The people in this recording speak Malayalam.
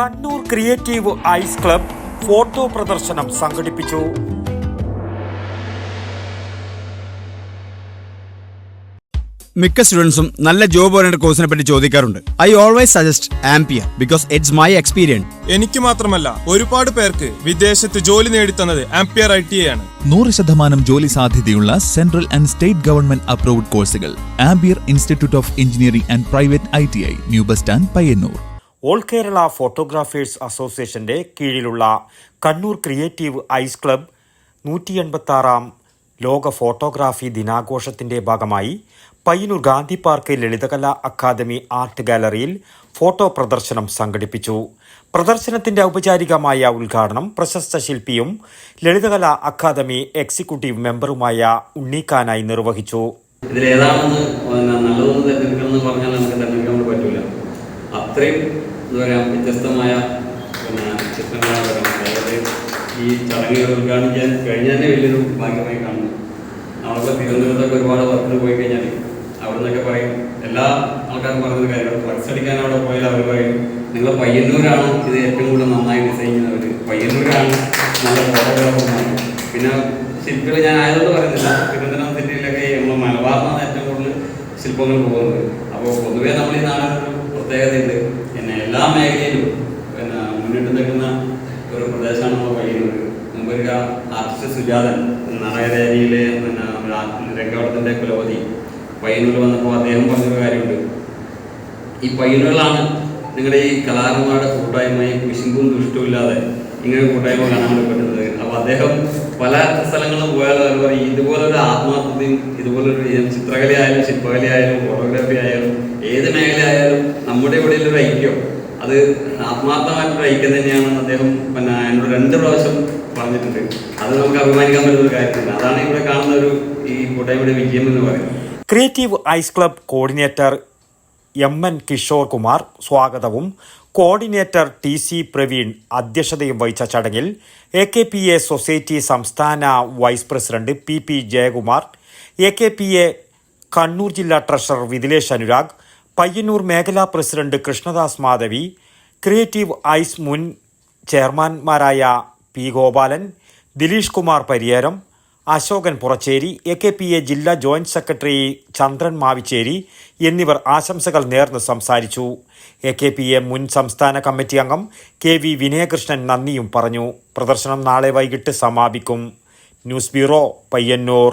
Kannur creative eyes club photo പ്രദർശനം സംഘടിപ്പിച്ചു. മിക്ക സ്റ്റുഡൻസും നല്ല ജോബ് ഓറിയന്റഡ് കോഴ്സിനെ പറ്റി ചോദിക്കാറുണ്ട്. I always suggest Ampere because it's my experience എനിക്ക് മാത്രമല്ല ഒരുപാട് പേർക്ക് വിദേശത്ത് ജോലി നേടിത്തന്നത് ആംപിയർ ഐ ടി ആണ് നൂറ് ശതമാനം ജോലി സാധ്യതയുള്ള central and state government approved കോഴ്സുകൾ Ampere institute of engineering and private I T I new bus stand Payyanur. All Kerala photographers അസോസിയേഷന്റെ കീഴിലുള്ള കണ്ണൂർ ക്രിയേറ്റീവ് ഐസ് ക്ലബ് നൂറ്റി എൺപത്തി ആറാം ലോക ഫോട്ടോഗ്രാഫി ദിനാഘോഷത്തിന്റെ ഭാഗമായി Payyanur Gandhi park Lalithakala academy art ഗാലറിയിൽ ഫോട്ടോ പ്രദർശനം സംഘടിപ്പിച്ചു. പ്രദർശനത്തിന്റെ ഔപചാരികമായ ഉദ്ഘാടനം പ്രശസ്ത ശില്പിയും ലളിതകലാ അക്കാദമി എക്സിക്യൂട്ടീവ് മെമ്പറുമായ ഉണ്ണിക്കാനായി നിർവഹിച്ചു. ഇതിലേതാണെന്ന് നല്ലതെന്ന് തെരഞ്ഞെടുക്കണം എന്ന് പറഞ്ഞാൽ നമുക്ക് തിരഞ്ഞെടുക്കാൻ പറ്റില്ല പറ്റൂല. അത്രയും പറയുക വ്യത്യസ്തമായ പിന്നെ ചിത്രങ്ങളാണ് വരുന്നത്. അതായത് ഈ ചടങ്ങുകൾ ഉദ്ഘാടനം ചെയ്യാൻ കഴിഞ്ഞാൽ വലിയൊരു ഭാഗ്യമായി കാണുന്നു. നമ്മളിപ്പോൾ തിരുവനന്തപുരത്തൊക്കെ ഒരുപാട് വർക്കിന് പോയി കഴിഞ്ഞാൽ അവിടെ നിന്നൊക്കെ പറയും എല്ലാ ആൾക്കാരും പറയുന്ന കാര്യങ്ങൾ ഫ്ലക്സ് അടിക്കാൻ അവിടെ പോയാൽ അവർ പറയും നിങ്ങൾ പയ്യന്നൂരാണ് ഇത് ഏറ്റവും കൂടുതൽ നന്നായി ഡിസൈൻ ചെയ്യുന്നവർ പയ്യന്നൂരാണ് നല്ല ഫോട്ടോഗ്രാഫർമാർ പിന്നെ ശില്പികൾ ഞാൻ ആയതുകൊണ്ട് പറയുന്നില്ല. തിരുവനന്തപുരം സിറ്റിയിലൊക്കെ നമ്മൾ മലബാറിനാണ് ഏറ്റവും കൂടുതൽ ശില്പങ്ങൾ പോകുന്നത്. അപ്പോൾ പൊതുവേ നമ്മൾ ഈ നാടിനൊരു പ്രത്യേകതയുണ്ട്. എല്ലാ മേഖലയിലും പിന്നെ മുന്നിട്ട് നിൽക്കുന്ന ഒരു പ്രദേശമാണ് നമ്മൾ കഴിയുന്നത് മുമ്പൊരു ആർട്ടിസ്റ്റ് സുജാതൻ നറയരേരിയിലെ പിന്നെ രംഗവടത്തിന്റെ കുലപതി പയ്യന്നൂർ വന്നപ്പോൾ അദ്ദേഹം പറഞ്ഞൊരു കാര്യമുണ്ട്. ഈ പയ്യന്നൂരിലാണ് നിങ്ങളുടെ ഈ കലാകാരന്മാരുടെ കൂട്ടായ്മയും വിശുമ്പും ദുഷ്ടവും ഇല്ലാതെ ഇങ്ങനെ കൂട്ടായ്മ കാണാൻ പറ്റുന്നത്. അപ്പോൾ അദ്ദേഹം പല സ്ഥലങ്ങളിലും പോയാലും പറയും ഇതുപോലൊരു ആത്മാർത്ഥതയും ഇതുപോലൊരു ചിത്രകലയായാലും ശില്പകലയായാലും ഫോട്ടോഗ്രാഫി ആയാലും ഏത് മേഖലയായാലും നമ്മുടെ ഇവിടെ ഒരു ഐക്യം അത് ആത്മാർത്ഥമായിട്ടൊരു ഐക്യം തന്നെയാണെന്ന് അദ്ദേഹം പിന്നെ എന്നോട് രണ്ട് പ്രാവശ്യം പറഞ്ഞിട്ടുണ്ട്. അത് നമുക്ക് അഭിമാനിക്കാൻ പറ്റുന്ന ഒരു കാര്യമാണ് അതാണ് ഇവിടെ കാണുന്ന ഒരു ഈ കൂട്ടായ്മയുടെ വിജയം എന്ന് പറയുന്നത്. Creative eyes club coordinator M N Kishore Kumar സ്വാഗതവും. കോർഡിനേറ്റർ ടി സി പ്രവീൺ അധ്യക്ഷതയും വഹിച്ച ചടങ്ങിൽ A K P A society സംസ്ഥാന vice president P P Jayakumar A K P A Kannur ജില്ലാ ട്രഷറർ വിദിലേഷ് അനുരാഗ് പയ്യന്നൂർ മേഖലാ president Krishnadas Madhavi creative eyes മുൻ ചെയർമാൻമാരായ P Gopalan Dileesh Kumar Pariyaram Ashokan Puracheri A K P A ജില്ലാ ജോയിന്റ് സെക്രട്ടറി ചന്ദ്രൻ മാവിച്ചേരി എന്നിവർ ആശംസകൾ നേർന്ന് സംസാരിച്ചു. എ കെ പി എ മുൻ സംസ്ഥാന കമ്മിറ്റി അംഗം കെ വി വിനയകൃഷ്ണൻ നന്ദിയും പറഞ്ഞു. പ്രദർശനം നാളെ വൈകിട്ട് സമാപിക്കും. News bureau Payyanur.